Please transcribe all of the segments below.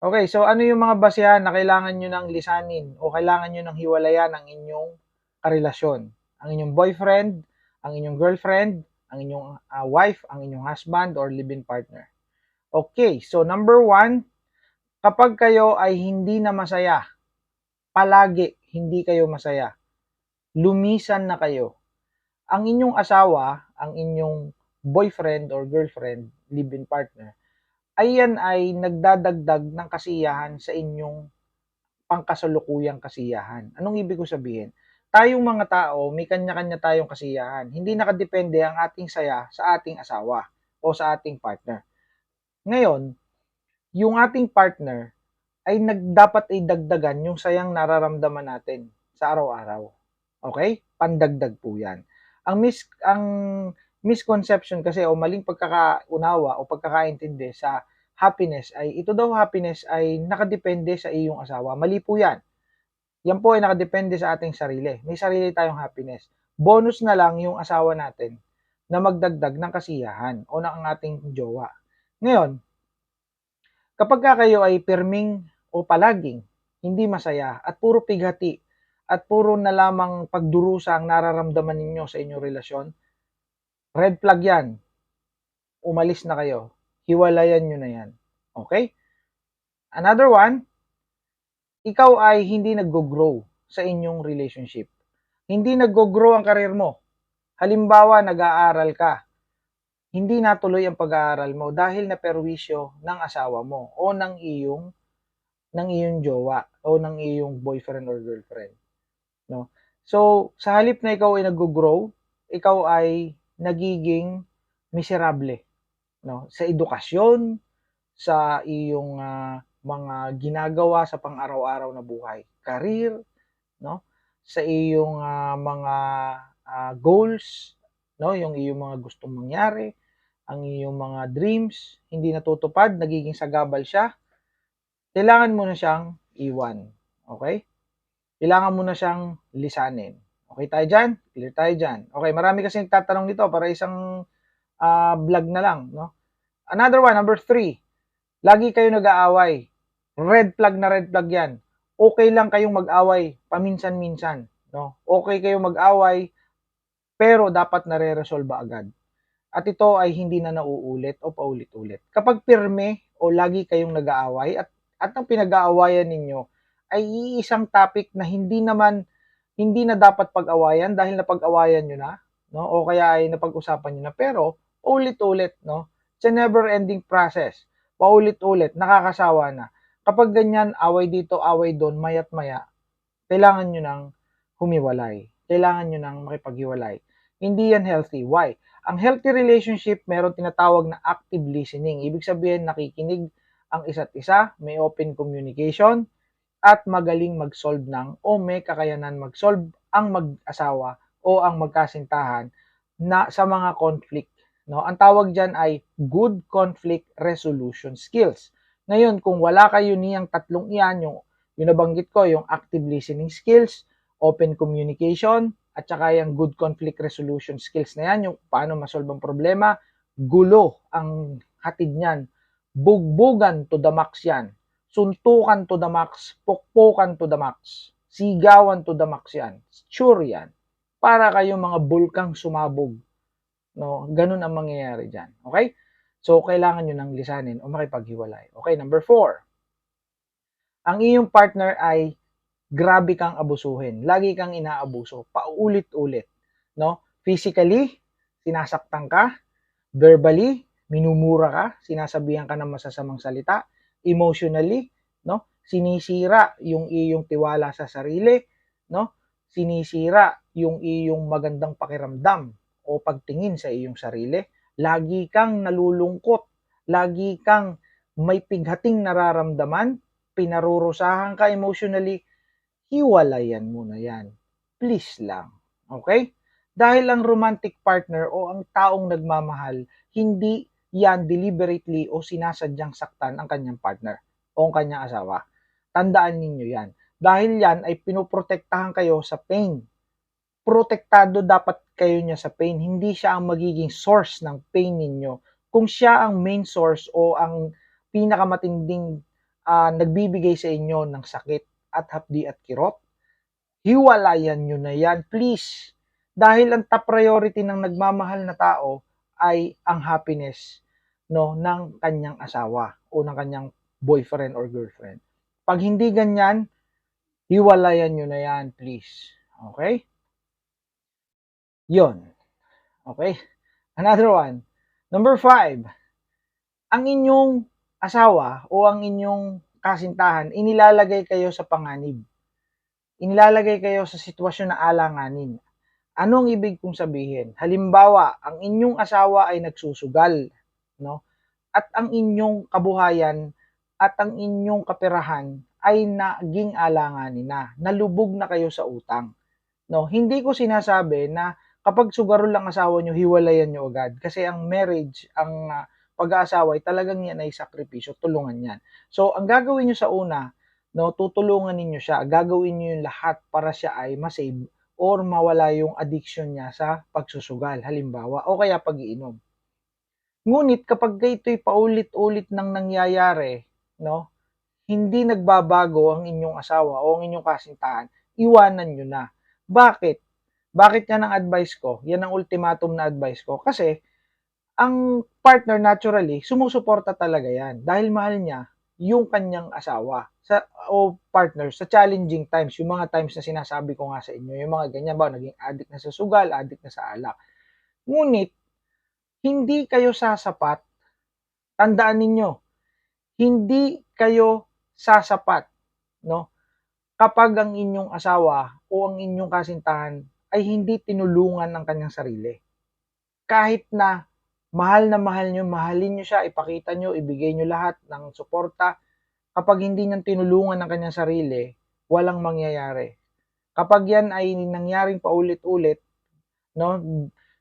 Okay, so ano yung mga basehan na kailangan nyo ng lisanin o kailangan nyo ng hiwalayan ang inyong karelasyon? Ang inyong boyfriend, ang inyong girlfriend, ang inyong ah, wife, ang inyong husband or live-in partner. Okay, so number one, kapag kayo ay hindi na masaya, palagi hindi kayo masaya, lumisan na kayo. Ang inyong asawa, ang inyong boyfriend or girlfriend, live-in partner, ayan ay nagdadagdag ng kasiyahan sa inyong pangkasalukuyang kasiyahan. Anong ibig ko sabihin? Tayong mga tao, may kanya-kanya tayong kasiyahan. Hindi nakadepende ang ating saya sa ating asawa o sa ating partner. Ngayon, yung ating partner ay nagdapat ay dagdagan yung sayang nararamdaman natin sa araw-araw. Okay? Pandagdag po yan. Ang mis ang misconception kasi o maling pagkakaunawa o pagkakaintindi sa happiness ay ito daw happiness ay nakadepende sa iyong asawa. Mali po yan. Yan po ay nakadepende sa ating sarili. May sarili tayong happiness. Bonus na lang yung asawa natin na magdagdag ng kasiyahan o ng ating jowa. Ngayon, kapag ka kayo ay pirming o palaging hindi masaya at puro pighati at puro na lamang pagdurusa ang nararamdaman ninyo sa inyong relasyon, red flag yan. Umalis na kayo. Hiwalayan nyo na yan. Okay? Another one, ikaw ay hindi nag-grow sa inyong relationship. Hindi nag-grow ang karir mo. Halimbawa, nag-aaral ka. Hindi natuloy ang pag-aaral mo dahil na perwisyo ng asawa mo o ng iyong ng iyong jowa o ng iyong boyfriend or girlfriend. No? So, sa halip na ikaw ay nag-grow, ikaw ay nagiging miserable no sa edukasyon sa iyong ah, mga ginagawa sa pang-araw-araw na buhay. Career no? Sa iyong ah, mga ah, goals no? Yung iyong mga gustong mangyari ang iyong mga dreams hindi natutupad nagiging sagabal siya. Kailangan mo na siyang iwan okay? Kailangan mo na siyang lisanin. Okay tayo dyan? Clear tayo dyan. Okay marami kasi nagtatanong nito para isang ah, vlog na lang, no? Another one, number three, lagi kayo nag-aaway. Red flag na red flag yan. Okay lang kayong mag-away paminsan-minsan, no? Okay kayong mag-away, pero dapat nare-resolve agad. At ito ay hindi na nauulit o paulit-ulit. Kapag pirme o lagi kayong nag-aaway at, at ang pinag-aawayan ninyo ay iisang topic na hindi naman hindi na dapat pag-awayan dahil napag-awayan nyo na, no? O kaya ay napag-usapan nyo na. Pero ulit-ulit, no? It's a never-ending process. Paulit-ulit, nakakasawa na. Kapag ganyan, away dito, away doon, mayat maya, kailangan nyo nang humiwalay. Kailangan nyo nang makipaghiwalay. Hindi yan healthy. Why? Ang healthy relationship, meron tinatawag na active listening. Ibig sabihin, nakikinig ang isa't isa, may open communication, at magaling mag-solve ng o may kakayanan mag-solve ang mag-asawa o ang magkasintahan na sa mga conflict No? Ang tawag diyan ay good conflict resolution skills. Ngayon, kung wala kayo niyang tatlong iyan, yung, yung nabanggit ko, yung active listening skills, open communication, at saka yung good conflict resolution skills na yan, yung paano masolve ang problema, gulo ang hatid niyan, bugbugan to the max yan, suntukan to the max, pukpukan to the max, sigawan to the max yan, sure yan, para kayong mga bulkang sumabog No? Ganun ang mangyayari dyan. Okay? So, kailangan nyo nang lisanin o makipaghiwalay. Okay, number four. Ang iyong partner ay grabe kang abusuhin. Lagi kang inaabuso. Paulit-ulit. No? Physically, sinasaktan ka. Verbally, minumura ka. Sinasabihan ka ng masasamang salita. Emotionally, no? Sinisira yung iyong tiwala sa sarili. No? Sinisira yung iyong magandang pakiramdam o pagtingin sa iyong sarili, lagi kang nalulungkot, lagi kang may pighating nararamdaman, pinarurusahan ka emotionally, hiwalayan mo na yan. Please lang. Okay? Dahil ang romantic partner o ang taong nagmamahal, hindi yan deliberately o sinasadyang saktan ang kanyang partner o ang kanyang asawa. Tandaan ninyo yan. Dahil yan ay pinoprotektahan kayo sa pain. Protektado dapat kayo niya sa pain, hindi siya ang magiging source ng pain ninyo. Kung siya ang main source o ang pinakamatinding ah, nagbibigay sa inyo ng sakit at hapdi at kirot, hiwalayan nyo na yan, please. Dahil ang top priority ng nagmamahal na tao ay ang happiness no ng kanyang asawa o ng kanyang boyfriend or girlfriend. Pag hindi ganyan, hiwalayan nyo na yan, please. Okay? Yon. Okay? Another one. Number five. Ang inyong asawa o ang inyong kasintahan, inilalagay kayo sa panganib. Inilalagay kayo sa sitwasyon na alanganin. Ano ang ibig kong sabihin? Halimbawa, ang inyong asawa ay nagsusugal, no? At ang inyong kabuhayan at ang inyong kaperahan ay naging alanganin na, nalubog na kayo sa utang. No, hindi ko sinasabi na kapag sugarol lang asawa nyo, hiwalayan nyo agad. Kasi ang marriage, ang uh, pag-aasawa ay talagang yan ay sakripisyo, tulungan yan. So, ang gagawin nyo sa una, no, tutulungan ninyo siya, gagawin nyo yung lahat para siya ay masave or mawala yung addiction niya sa pagsusugal, halimbawa, o kaya pag-iinom. Ngunit kapag ito'y paulit-ulit nang nangyayari, no, hindi nagbabago ang inyong asawa o ang inyong kasintahan, iwanan nyo na. Bakit? Bakit yan ang advice ko? Yan ang ultimatum na advice ko. Kasi, ang partner naturally, sumusuporta talaga yan. Dahil mahal niya yung kanyang asawa sa o partner sa challenging times, yung mga times na sinasabi ko nga sa inyo, yung mga ganyan ba, naging addict na sa sugal, addict na sa alak. Ngunit, hindi kayo sasapat, tandaan ninyo, hindi kayo sasapat, no? Kapag ang inyong asawa o ang inyong kasintahan ay hindi tinulungan ng kanyang sarili. Kahit na mahal na mahal nyo, mahalin nyo siya, ipakita nyo, ibigay nyo lahat ng suporta. Kapag hindi nyo tinulungan ng kanyang sarili, walang mangyayari. Kapag yan ay nangyaring paulit-ulit, no,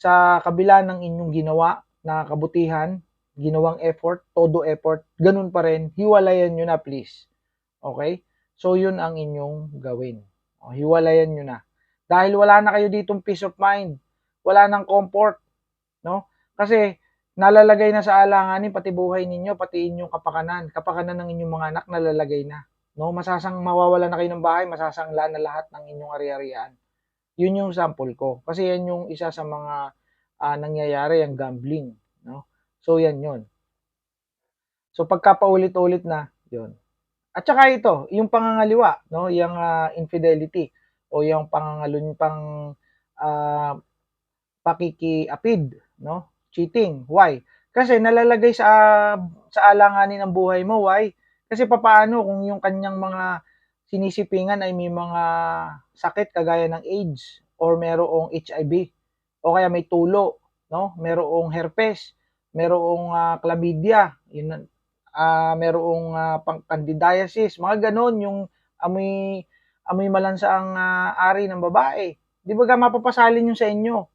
sa kabila ng inyong ginawa na kabutihan, ginawang effort, todo effort, ganun pa rin, hiwalayan nyo na please. Okay? So, yun ang inyong gawin. O, hiwalayan nyo na. Dahil wala na kayo ditong peace of mind. Wala nang comfort. No? Kasi nalalagay na sa alanganin pati buhay ninyo, pati inyong kapakanan. Kapakanan ng inyong mga anak nalalagay na. No, masasang mawawala na kayo ng bahay, masasangla na lahat ng inyong ari-arian. Yun yung sample ko. Kasi yan yung isa sa mga uh, nangyayari, ang gambling. No? So, yan yun. So, pagka paulit-ulit na, yun. At saka ito, yung pangangaliwa, no? yung uh, infidelity o yung pangangalun pang uh, pakikiapid, no? cheating. Why? Kasi nalalagay sa sa alanganin ng buhay mo. Why? Kasi papaano kung yung kanyang mga sinisipingan ay may mga sakit kagaya ng AIDS or merong HIV o kaya may tulo, no? Merong herpes, merong uh, chlamydia, yun uh, merong uh, pang candidiasis, mga ganon yung amoy amoy malansa ang uh, ari ng babae. Di ba mapapasalin yung sa inyo?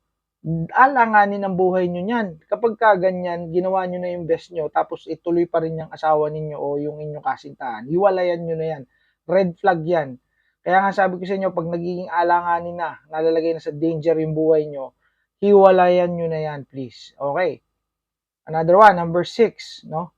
alanganin ang buhay nyo niyan. Kapag ka ganyan, ginawa nyo na yung best nyo, tapos ituloy pa rin yung asawa ninyo o yung inyong kasintahan, hiwalayan nyo na yan. Red flag yan. Kaya nga sabi ko sa inyo, pag nagiging alanganin na, nalalagay na sa danger yung buhay nyo, hiwalayan nyo na yan, please. Okay. Another one, number six, no?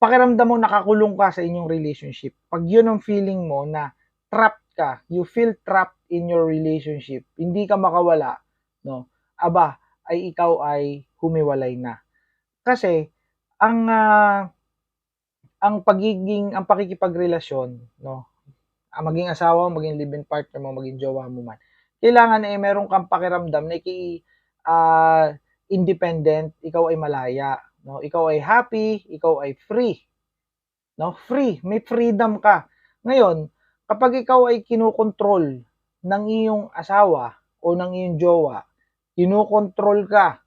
Pakiramdam mo nakakulong ka sa inyong relationship. Pag yun ang feeling mo na trapped ka, you feel trapped in your relationship, hindi ka makawala, no? aba, ay ikaw ay humiwalay na. Kasi, ang uh, ang pagiging ang pakikipagrelasyon no? Ang maging asawa mo maging live-in partner mo maging jowa mo man. Kailangan ay eh, meron kang pakiramdam na iki uh, independent. Ikaw ay malaya no? Ikaw ay happy. Ikaw ay free no? Free. May freedom ka. Ngayon kapag ikaw ay kinokontrol ng iyong asawa o ng iyong jowa kinokontrol ka,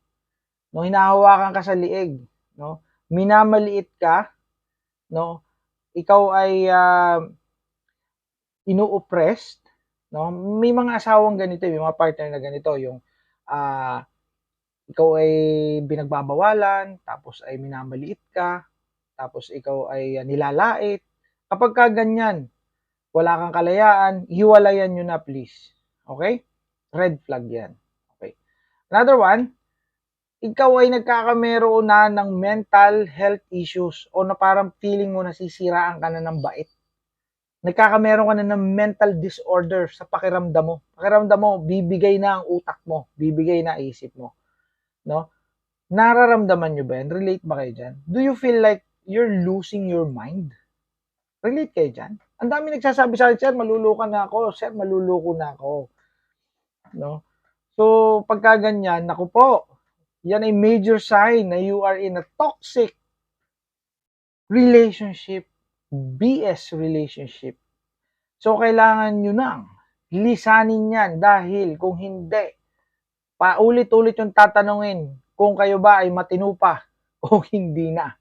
no, hinahawakan ka sa liig, no, minamaliit ka, no, ikaw ay uh, ino-oppressed, no, may mga asawang ganito, may mga partner na ganito, yung uh, ikaw ay binagbabawalan, tapos ay minamaliit ka, tapos ikaw ay uh, nilalait. Kapag ka ganyan, wala kang kalayaan, hiwalayan nyo na please. Okay? Red flag yan. Another one, ikaw ay nagkakameron na ng mental health issues o na parang feeling mo nasisiraan ka na ng bait. Nagkakameron ka na ng mental disorder sa pakiramdam mo. Pakiramdam mo, bibigay na ang utak mo, bibigay na isip mo. No? Nararamdaman nyo ba yan? Relate ba kayo dyan? Do you feel like you're losing your mind? Relate kayo dyan? Ang dami nagsasabi sa akin, Sir, maluluko na ako. Sir, maluluko na ako. No? So, pagka ganyan, naku po, yan ay major sign na you are in a toxic relationship, BS relationship. So, kailangan nyo nang lisanin yan dahil kung hindi, paulit-ulit yung tatanungin kung kayo ba ay matino pa o hindi na.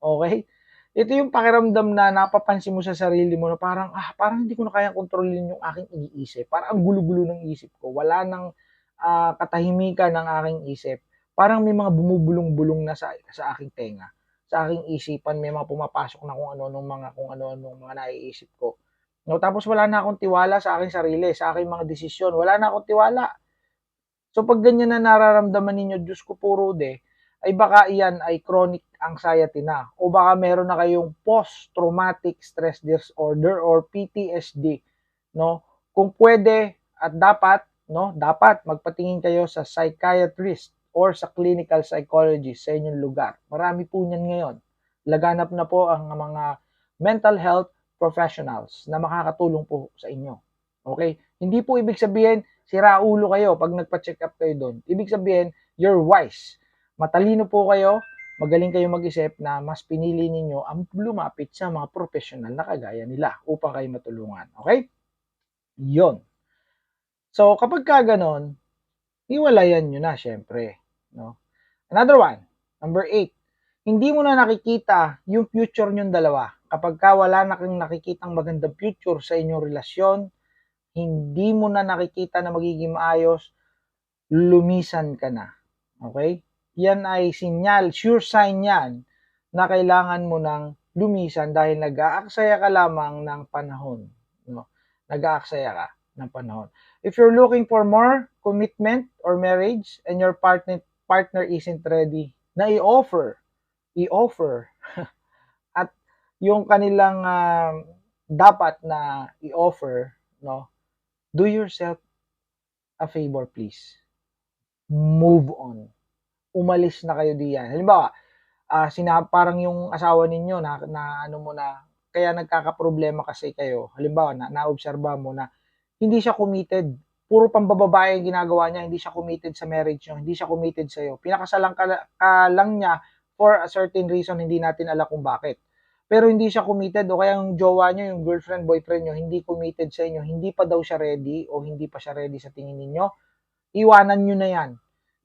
Okay? Ito yung pakiramdam na napapansin mo sa sarili mo na parang, ah, parang hindi ko na kayang kontrolin yung aking iniisip. Parang ang gulo-gulo ng isip ko. Wala nang ah, katahimikan ng aking isip. Parang may mga bumubulong-bulong na sa, sa aking tenga. Sa aking isipan, may mga pumapasok na kung ano nung mga kung ano nung mga naiisip ko. No, tapos wala na akong tiwala sa aking sarili, sa aking mga desisyon. Wala na akong tiwala. So pag ganyan na nararamdaman ninyo, Diyos ko puro de, ay baka iyan ay chronic anxiety na o baka meron na kayong post-traumatic stress disorder or PTSD, no? Kung pwede at dapat, no, dapat magpatingin kayo sa psychiatrist or sa clinical psychologist sa inyong lugar. Marami po niyan ngayon. Laganap na po ang mga mental health professionals na makakatulong po sa inyo. Okay? Hindi po ibig sabihin sira ulo kayo pag nagpa-check up kayo doon. Ibig sabihin, you're wise. Matalino po kayo, magaling kayo mag-isip na mas pinili ninyo ang lumapit sa mga professional na kagaya nila upang kayo matulungan. Okay? Yon. So, kapag ka ganon, iwalayan nyo na, syempre. No? Another one, number eight, hindi mo na nakikita yung future nyong dalawa. Kapag ka wala na kang nakikitang magandang future sa inyong relasyon, hindi mo na nakikita na magiging maayos, lumisan ka na. Okay? Yan ay sinyal, sure sign yan na kailangan mo ng lumisan dahil nag-aaksaya ka lamang ng panahon. No? Nag-aaksaya ka ng panahon. If you're looking for more commitment or marriage and your partner partner isn't ready na i-offer, i-offer at yung kanilang uh, dapat na i-offer, no? Do yourself a favor, please. Move on. Umalis na kayo diyan. Halimbawa, uh, sina parang yung asawa ninyo na, na ano mo na kaya nagkakaproblema kasi kayo. Halimbawa, na naobserba mo na hindi siya committed. Puro pambababae ang ginagawa niya, hindi siya committed sa marriage niyo, hindi siya committed sa iyo. Pinakasalang ka, ka lang niya for a certain reason, hindi natin alam kung bakit. Pero hindi siya committed o kaya yung jowa niyo, yung girlfriend, boyfriend niyo, hindi committed sa inyo, hindi pa daw siya ready o hindi pa siya ready sa tingin ninyo, iwanan niyo na yan.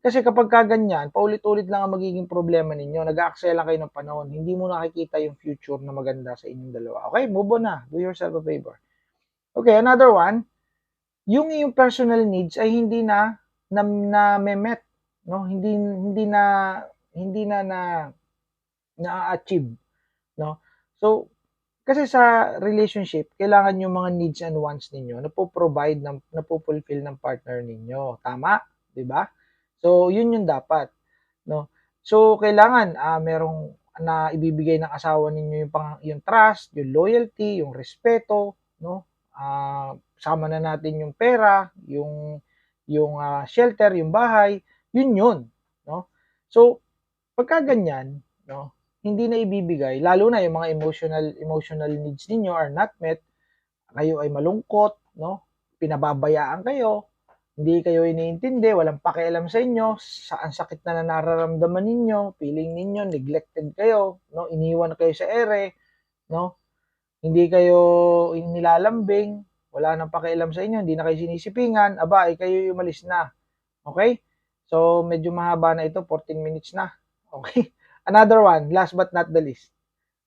Kasi kapag kaganyan, paulit-ulit lang ang magiging problema ninyo. Nag-aaksaya lang kayo ng panahon. Hindi mo nakikita yung future na maganda sa inyong dalawa. Okay, move on na. Do yourself a favor. Okay, another one yung iyong personal needs ay hindi na na, na met no hindi hindi na hindi na na na-achieve no so kasi sa relationship kailangan yung mga needs and wants ninyo na po provide ng na po fulfill ng partner ninyo tama di ba so yun yung dapat no so kailangan uh, merong na ibibigay ng asawa ninyo yung pang yung trust yung loyalty yung respeto no uh, sama na natin yung pera, yung yung uh, shelter, yung bahay, yun yun, no? So, pagka ganyan, no, hindi na ibibigay, lalo na yung mga emotional emotional needs ninyo are not met, kayo ay malungkot, no? Pinababayaan kayo, hindi kayo iniintindi, walang pakialam sa inyo, saan sakit na nararamdaman ninyo, feeling ninyo, neglected kayo, no? Iniwan kayo sa ere, no? Hindi kayo nilalambing, wala nang pakialam sa inyo, hindi na kayo sinisipingan, aba, ay kayo umalis na. Okay? So, medyo mahaba na ito, 14 minutes na. Okay? Another one, last but not the least.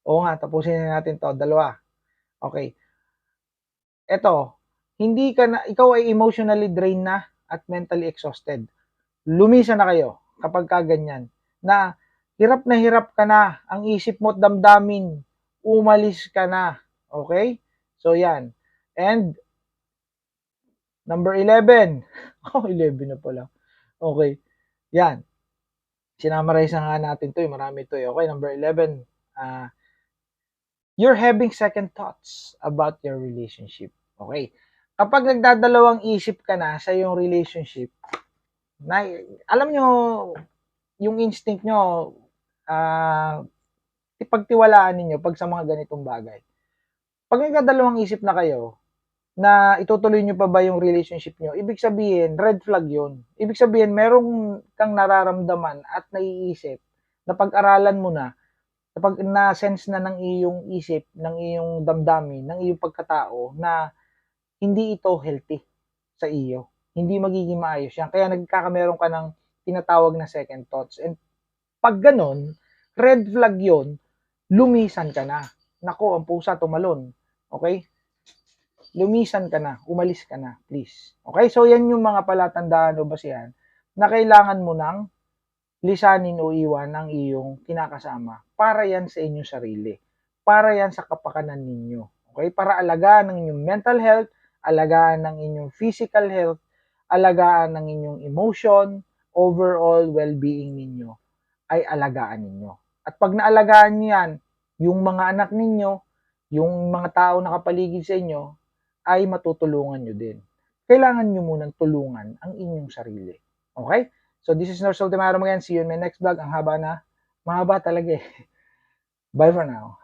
Oo nga, tapusin na natin to, dalawa. Okay. Ito, hindi ka na, ikaw ay emotionally drained na at mentally exhausted. Lumisa na kayo kapag kaganyan na hirap na hirap ka na, ang isip mo at damdamin, umalis ka na. Okay? So, yan. And, number 11. Oh, 11 na pala. Okay. Yan. sinamarize na nga natin to eh. Marami to eh. Okay, number 11. ah you're having second thoughts about your relationship. Okay. Kapag nagdadalawang isip ka na sa yung relationship, na, alam nyo, yung instinct nyo, ah pagtiwalaan ninyo pag sa mga ganitong bagay. Pag nagdadalawang isip na kayo, na itutuloy nyo pa ba yung relationship nyo, ibig sabihin, red flag yun. Ibig sabihin, merong kang nararamdaman at naiisip na pag-aralan mo na, kapag na-sense na ng iyong isip, ng iyong damdamin, ng iyong pagkatao, na hindi ito healthy sa iyo. Hindi magiging maayos yan. Kaya nagkakameron ka ng tinatawag na second thoughts. And pag ganon, red flag yon lumisan ka na. Nako, ang pusa tumalon. Okay? Lumisan ka na. Umalis ka na, please. Okay? So, yan yung mga palatandaan o basihan na kailangan mo nang lisanin o iwan ang iyong kinakasama para yan sa inyong sarili. Para yan sa kapakanan ninyo. Okay? Para alagaan ng inyong mental health, alagaan ng inyong physical health, alagaan ng inyong emotion, overall well-being ninyo ay alagaan ninyo. At pag naalagaan niyo yan, yung mga anak ninyo, yung mga tao na kapaligid sa inyo, ay matutulungan nyo din. Kailangan nyo munang tulungan ang inyong sarili. Okay? So this is Nurse Ultimatum again. See you in my next vlog. Ang haba na. Mahaba talaga eh. Bye for now.